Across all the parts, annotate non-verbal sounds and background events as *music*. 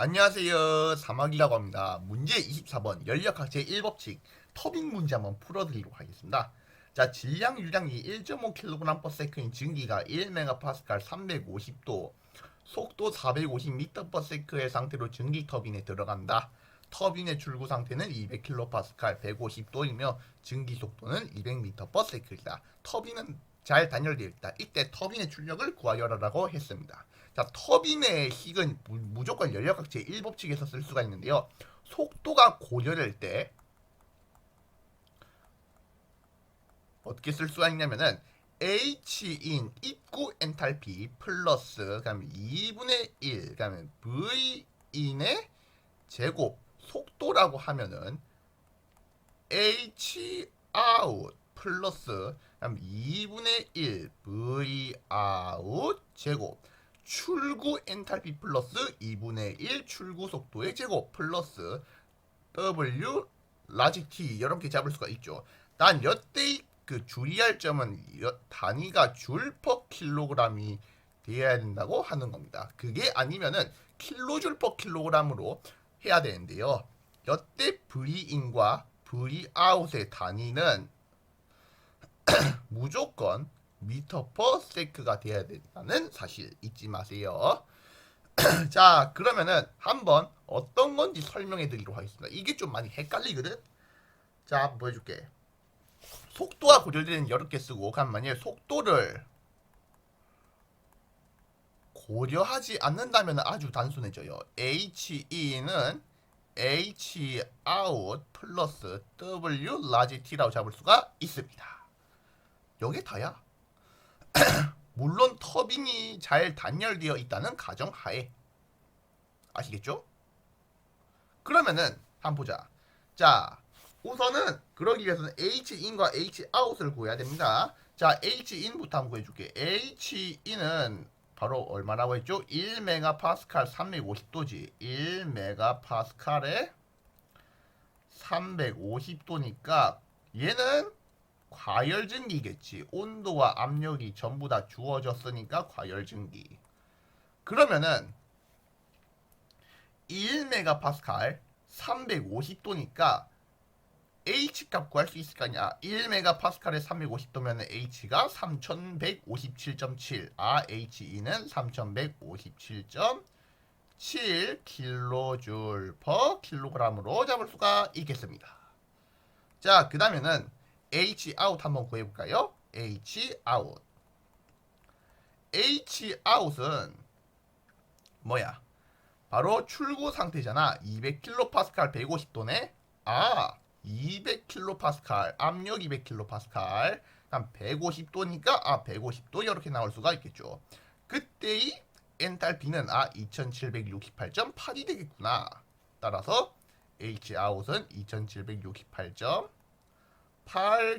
안녕하세요. 사막이라고 합니다. 문제 24번 연력학 제 1법칙 터빈 문제 한번 풀어드리도록 하겠습니다. 자, 질량 유량이 1.5kg/s인 증기가 1MPa 350도, 속도 450m/s의 상태로 전기 터빈에 들어간다. 터빈의 출구 상태는 200kPa 150도이며 전기 속도는 200m/s이다. 터빈은 잘 단열되어 있다. 이때 터빈의 출력을 구하여라라고 했습니다. 자, 터빈의 식은 무- 무조건 연력학 제 1법칙에서 쓸 수가 있는데요. 속도가 고열일 때 어떻게 쓸 수가 있냐면은 H인 입구 엔탈피 플러스 그다음에 2분의 1 그다음에 V인의 제곱 속도라고 하면은 H out 플러스 그다음 2분의 1 V out 제곱 출구 엔탈피 플러스 2분의 1 출구 속도의 제곱 플러스 W 라지 T 이렇게 잡을 수가 있죠. 단 여태의 그 주의할 점은 여- 단위가 줄 퍼 킬로그램이 되어야 된다고 하는 겁니다. 그게 아니면은 킬로줄 퍼 킬로그램으로 해야 되는데요. 여태 V인과 Vout의 단위는 *clears throat* 무조건 미터 퍼 세크가 돼야 된다는 사실 잊지 마세요. *clears throat* 자, 그러면은 한번 어떤 건지 설명해 드리도록 하겠습니다. 이게 좀 많이 헷갈리거든? 자, 한번 보여줄게. 속도가 고려되는 여러 개 쓰고, 만약에 속도를 고려하지 않는다면 아주 단순해져요. HE는 H out 플러스 W 라지 T라고 잡을 수가 있습니다. 요게 다야. *coughs* 물론 터빈이 잘 단열되어 있다는 가정 하에 아시겠죠? 그러면은 한번 보자. 자, 우선은 그러기 위해서는 H-in과 H-out을 구해야 됩니다. 자, H-in부터 한번 구해줄게. H-in은 바로 얼마라고 했죠? 1메가파스칼 350도지. 1메가파스칼에 350도니까 얘는 과열증기겠지. 온도와 압력이 전부 다 주어졌으니까 과열증기. 그러면은 1메가파스칼 350도니까 H 값 구할 수 있을 거 아니야. 1메가파스칼에 350도면 H가 3157.7. 아, HE는 3157.7 킬로줄 퍼 킬로그램으로 잡을 수가 있겠습니다. 자, 그 다음에는 H out 한번 구해볼까요? H out. H out은 뭐야? 바로 출구 상태잖아. 200kPa 150도네. 아, 200kPa 압력 200kPa 그럼 150도니까 아 150도 이렇게 나올 수가 있겠죠. 그때의 엔탈피는 아 2768.8이 되겠구나. 따라서 H out은 2768.8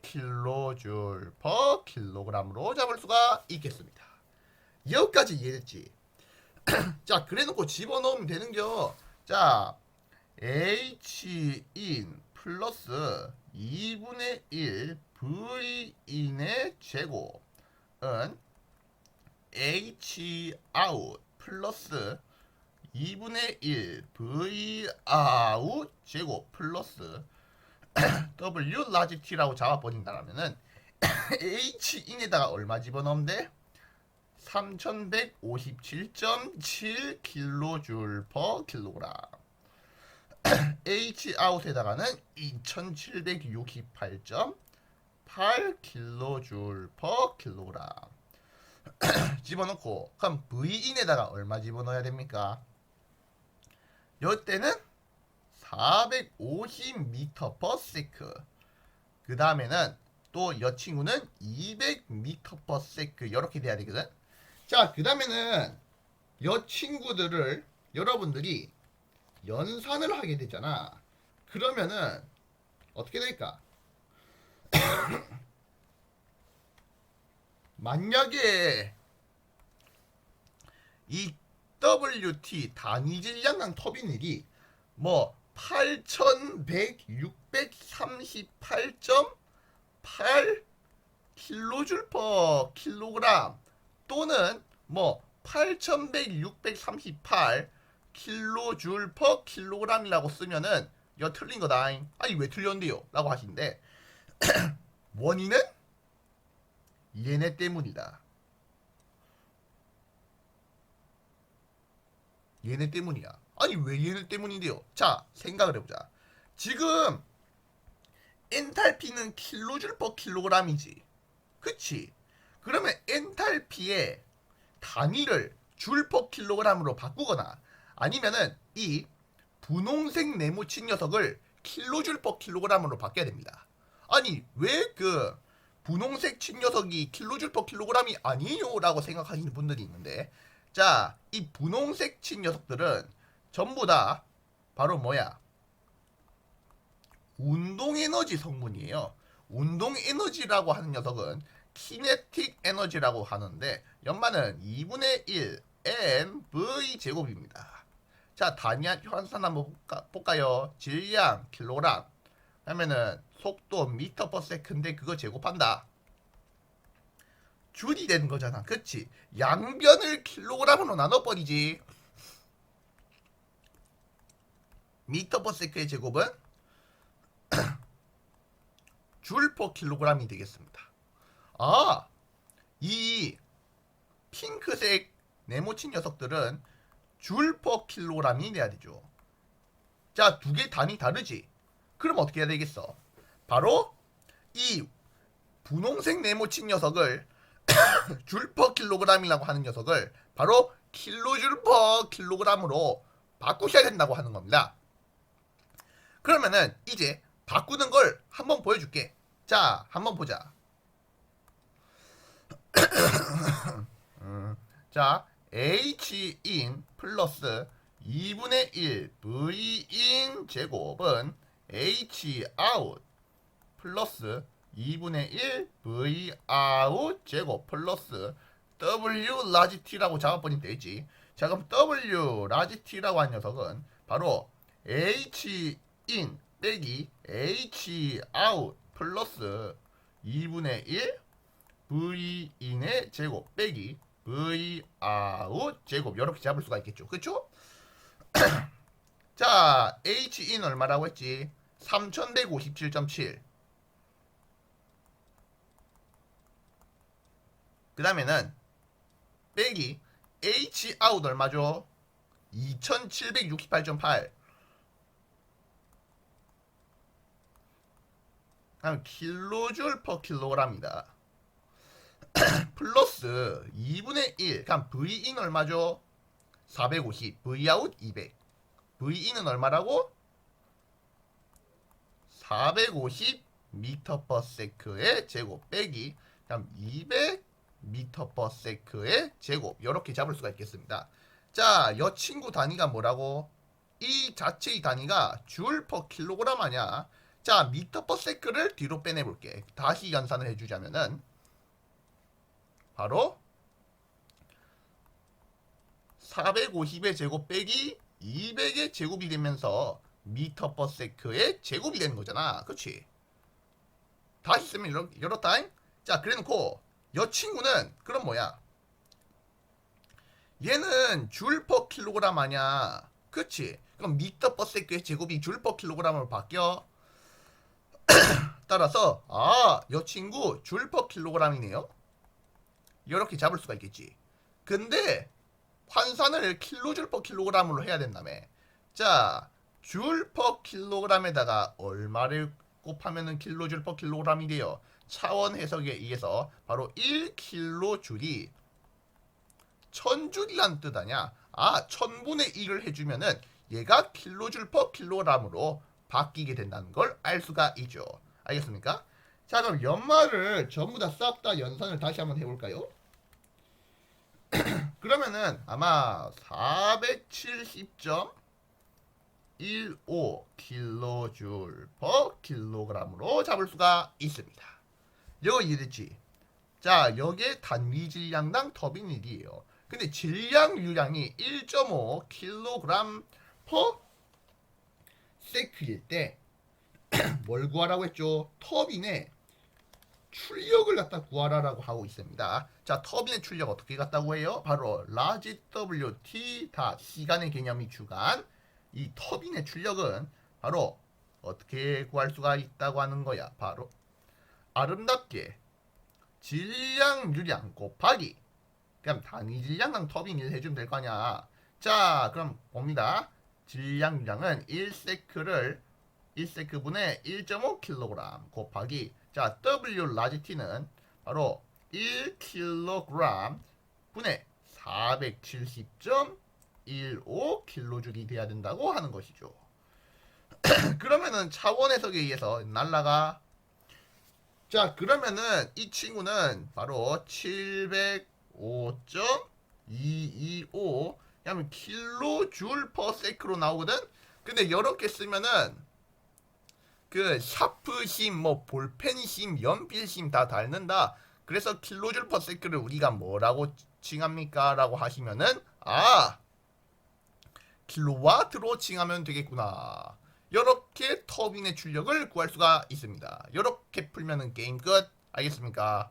킬로줄 퍼 킬로그램으로 잡을 수가 있겠습니다. 여기까지 이해됐지? *clears throat* 자, 그래놓고 집어넣으면 되는겨. 자, H in 플러스 2분의 1 V in의 제곱은 H out 플러스 2분의 1 V out 제곱 플러스 *coughs* W 라지 T라고 잡아버린다라면은 *coughs* H in에다가 얼마 집어넣으면 돼? 3157.7 킬로줄 퍼 킬로그램. *coughs* H 아웃에다가는 2768.8 킬로줄 퍼 킬로그램. 집어넣고 그럼 V 인에다가 얼마 집어넣어야 됩니까? 요때는 450m per sec. 그 다음에는 또 여 친구는 200m per sec 이렇게 돼야 되거든. 자, 그 다음에는 여 친구들을 여러분들이 연산을 하게 되잖아. 그러면은 어떻게 될까? *coughs* 만약에 이 WT 단위 질량당 터빈일이 뭐 8100, 638.8 킬로줄 퍼 킬로그램 또는 뭐 8100, 638 킬로줄 퍼 킬로그램이라고 쓰면은 이거 틀린 거다잉. 아니 왜 틀렸는데요? 라고 하시는데 *clears throat* 원인은 얘네 때문이다. 얘네 때문이야. 아니 왜 얘네 때문인데요? 자 생각을 해보자. 지금 엔탈피는 킬로줄 퍼 킬로그램이지. 그치? 그러면 엔탈피의 단위를 줄 퍼 킬로그램으로 바꾸거나 아니면은 이 분홍색 네모친 녀석을 킬로줄 퍼 킬로그램으로 바뀌어야 됩니다. 아니 왜 그 분홍색 친 녀석이 킬로줄 퍼 킬로그램이 아니에요? 라고 생각하시는 분들이 있는데 자 이 분홍색 친 녀석들은 전부 다 바로 뭐야 운동 에너지 성분이에요. 운동 에너지라고 하는 녀석은 키네틱 에너지라고 하는데 연마는 2분의 1 mv 제곱입니다. 자 단위한 환산 한번 볼까, 볼까요? 질량 킬로그램 하면은 속도 미터 퍼 세컨드 그거 제곱한다. 줄이 되는 거잖아. 그치? 양변을 킬로그램으로 나눠버리지. 미터 퍼 세컨의 제곱은 *clears throat* 줄 퍼 킬로그램이 되겠습니다. 아, 이 핑크색 네모친 녀석들은 줄 퍼 킬로그램이 돼야 되죠. 자, 두 개 단위 다르지? 그럼 어떻게 해야 되겠어? 바로 이 분홍색 네모친 녀석을 *clears throat* 줄 퍼 킬로그램이라고 하는 녀석을 바로 킬로줄 퍼 킬로그램으로 바꾸셔야 된다고 하는 겁니다. 그러면은 이제 바꾸는 걸 한번 보여줄게. 자, 한번 보자. *clears throat* 음, 자, h in 플러스 2분의 1 v in 제곱은 h out 플러스 2분의 1 v out 제곱 플러스 w 라지 t라고 작업버리면 되지. 자, 그럼 w 라지 t라고 한 녀석은 바로 h in 빼기 h out 플러스 2분의 1 v in의 제곱 빼기 v out 제곱 이렇게 잡을 수가 있겠죠. 그렇죠? *clears throat* 자, h in 얼마라고 했지? 3157.7. 그 다음에는 빼기 h out 얼마죠? 2768.8. 그럼 킬로줄 퍼 킬로그램이다. 플러스 2분의 1. 그럼 V인 얼마죠? 450. Vout 200. V인은 얼마라고? 450 미터 퍼 세크의 제곱 빼기 그럼 200 미터 퍼 세크의 제곱 이렇게 잡을 수가 있겠습니다. 자, 여 친구 단위가 뭐라고? 이 자체의 단위가 줄 퍼 킬로그램 아니야? 자, 미터 퍼 세크를 뒤로 빼내 볼게. 다시 연산을 해 주자면은 바로 450의 제곱 빼기 200의 제곱이 되면서 미터 퍼 세크의 제곱이 되는 거잖아. 그치? 다시 쓰면 이렇, 이렇다. 자, 그래 놓고 여 친구는 그럼 뭐야? 얘는 줄 퍼 킬로그램 아니야. 그치? 그럼 미터 퍼 세크의 제곱이 줄 퍼 킬로그램으로 바뀌어. 따라서 아, 여 친구 줄 퍼 킬로그램이네요. 이렇게 잡을 수가 있겠지. 근데 환산을 킬로줄 퍼 킬로그램으로 해야 된다며. 자, 줄 퍼 킬로그램에다가 얼마를 곱하면은 킬로줄 퍼 킬로그램이 돼요. 차원 해석에 의해서 바로 1킬로줄이 천줄이란 뜻 아냐? 아, 천분의 1을 해주면은 얘가 킬로줄 퍼 킬로그램으로 바뀌게 된다는 걸 알 수가 있죠. 알겠습니까? 자, 그럼 연말을 전부 다싹다 연산을 다시 한번 해볼까요? *clears throat* 그러면은 아마 470.15 킬로줄 퍼 킬로그램으로 잡을 수가 있습니다. 이거 이해됐지? 자, 여기에 단위 질량당 터빈 일이에요. 근데 질량 유량이 1.5 킬로그램 퍼 세크일 때 *clears throat* 뭘 구하라고 했죠? 터빈의 출력을 갖다 구하라라고 하고 있습니다. 자, 터빈의 출력 어떻게 갖다고 해요? 바로 라지 WT 다 시간의 개념이 주간 이 터빈의 출력은 바로 어떻게 구할 수가 있다고 하는 거야? 바로 아름답게 질량 유량 곱하기 그럼 단위 질량당 터빈 1 해주면 될 거 아니야. 자, 그럼 봅니다. 질량 유량은 1세크를 1세크분의 1.5kg 곱하기 자 W 라지 T는 바로 1kg 분의 470.15kJ이 돼야 된다고 하는 것이죠. *clears throat* 그러면은 차원 해석에 의해서 날라가 자 그러면은 이 친구는 바로 705.225 하면 킬로줄 퍼 세크로 나오거든. 근데 이렇게 쓰면은 그 샤프심, 뭐 볼펜심, 연필심 다 닳는다. 그래서 킬로줄 퍼 세크를 우리가 뭐라고 칭합니까? 라고 하시면은 아 킬로와트로 칭하면 되겠구나. 이렇게 터빈의 출력을 구할 수가 있습니다. 이렇게 풀면은 게임 끝. 알겠습니까?